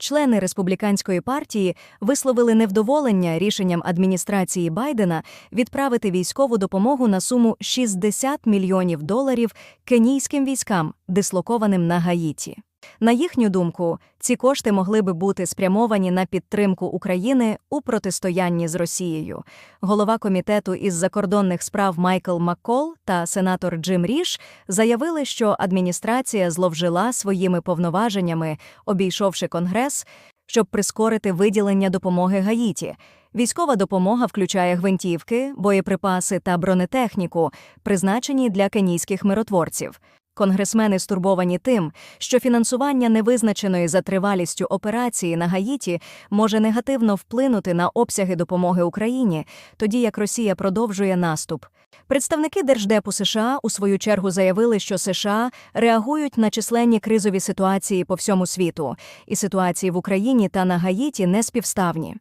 члени республіканської партії висловили невдоволення рішенням адміністрації Байдена відправити військову допомогу на суму 60 мільйонів доларів кенійським військам, дислокованим на Гаїті. На їхню думку, ці кошти могли би бути спрямовані на підтримку України у протистоянні з Росією. Голова комітету із закордонних справ Майкл Маккол та сенатор Джим Ріш заявили, що адміністрація зловжила своїми повноваженнями, обійшовши Конгрес, щоб прискорити виділення допомоги Гаїті. Військова допомога включає гвинтівки, боєприпаси та бронетехніку, призначені для кенійських миротворців. Конгресмени стурбовані тим, що фінансування невизначеної за тривалістю операції на Гаїті може негативно вплинути на обсяги допомоги Україні, тоді як Росія продовжує наступ. Представники Держдепу США у свою чергу заявили, що США реагують на численні кризові ситуації по всьому світу, і ситуації в Україні та на Гаїті не співставні.